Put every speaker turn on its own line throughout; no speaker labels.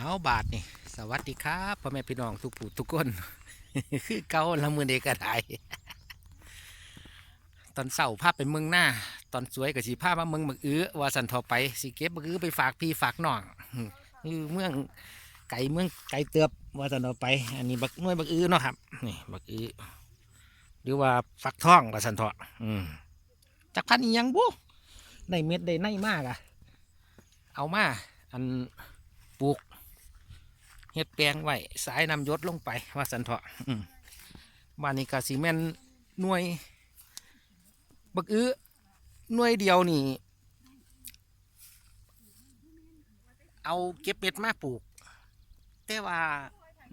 เอาบาทนี่ สวัสดีครับพ่อแม่พี่น้องทุกผู้ทุกคนคือเก่าละมือเด็กกระไดตอนเสาภาพไปเมืองหน้า ตอนสวยกับสีภาพมาเมืองบักอื้อว่าสันทอไปสีเก็บบักอื้อไปฝากพี่ฝากน้องคือเมืองไก่เมืองไก่เตือบว่าสันทอไป อันนี้บักน้วยบักอื้อเนาะครับนี่บักอื้อหรือว่าฟักทองว่าสันทออืมจักพันอียังบุได้เม็ดได้ในมากอะเอามาอันปลูก เฮ็ดแปลงไว้สายนำยศลงไปว่าสันเถาะอืมบ้านนี้กาซีแมนหน่วย บักอื้อหน่วยเดียวนี่ เอาเก็บเม็ดมาปลูก แต่ว่า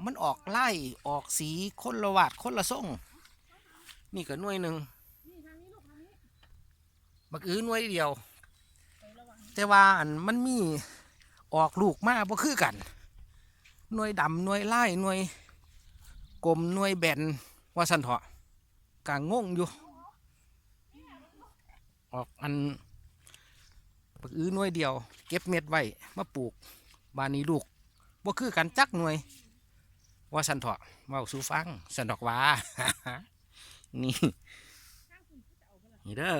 มันออกไล่ออกสีคนละวาดคนละทรงนี่ก็หน่วยหนึ่งบักอื้อหน่วยเดียว แต่ว่าอันมันมีออกลูกมาบ่คือกัน หน่วยดำหน่วยไล่หน่วยกลมหน่วยแบนว่าสันเถาะกางงงอยู่ ออกอันปักอื้อหน่วยเดียว เก็บเม็ดไว้มาปลูกบานนี้ลูกบ่คือกันจักหน่วย ว่าสันเถาะเว่าสูฟังสันดอกว่านี่นี่เด้อ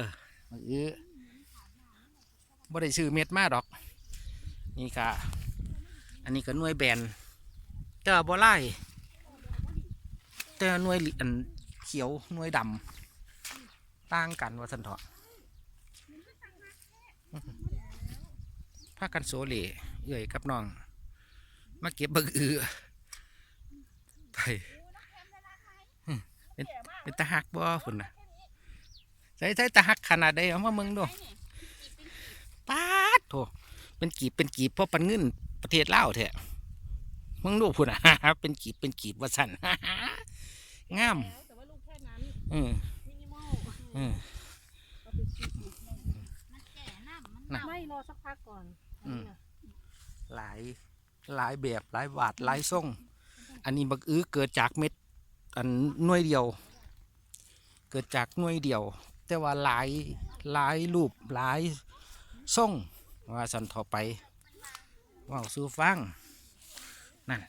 ปักอื้อบ่ได้ซื้อเม็ดมาดอก นี่ค่ะ อันนี้ก็หน่วยแบน แต่ว่าบ่ไล่แต่หน่วยลิอันเขียวหน่วยดำต่างกันว่าสันเถาะพากันโซเลเอื่อยกับน้อง มาเก็บบักอือไปหึเป็นเป็นตาหักบ่พุ่นน่ะใส่ใส่ตาหักขนาดใดเอามาเมืองดูป๊าดโถเป็นกีบเป็นกีบเพราะปันเงินประเทศลาวแท้เมึงดูพุ่นน่ะ เป็นกีบเป็นกีบว่าสั่นงาม
แล้วแต่ว่าลูกแค่นั้น
อืม
มินิมอล
อืมน่ะ
ไม่รอสักพักก่อน
อืมหลายหลายแบบหลายบาทหลายทรงอันนี้บักอื้อเกิดจากเม็ด อันหน่วยเดียว เกิดจากหน่วยเดียว แต่ว่าหลายหลายรูปหลายทรงว่าสันทอไปเว่าสู้ฟัง นั่น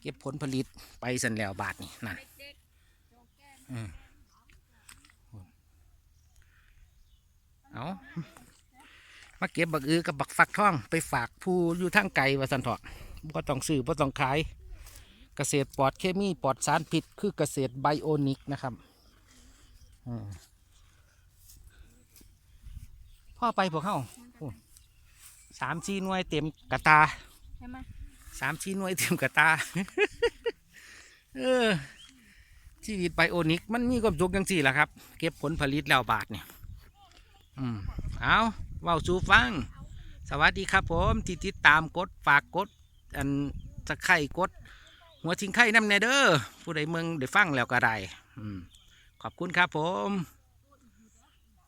เก็บผลผลิตไปสันแล้วบาทนี่นั่นอืมเอามาเก็บบักอื้อกับบักฟักทอง ไปฝากผู้อยู่ทางไกลว่าสันเถาะก็ต้องซื้อก็ต้องขาย เกษตรปลอดเคมีปลอดสารพิษคือเกษตรไบโอนิกนะครับอืมพ่อไปพวกเขาสามชีหน่วยเต็มกระตา
ใช่ไหม
สามชีหน่วยเต็มกระตา เออ ชีวิตไบโอนิก มันมีความสุขจังสี่แหละครับ เก็บผลผลิตแล้วบาทเนี่ยอืมเอาเว้าสู่ฟัง สวัสดีครับผม ที่ติดตามกดฝากกด อันสะไข่กด หัวทิ้งไข่น้ำแนเด้อผู้ใดเมืองได้ฟังแล้วก็ได้ อืมขอบคุณครับผม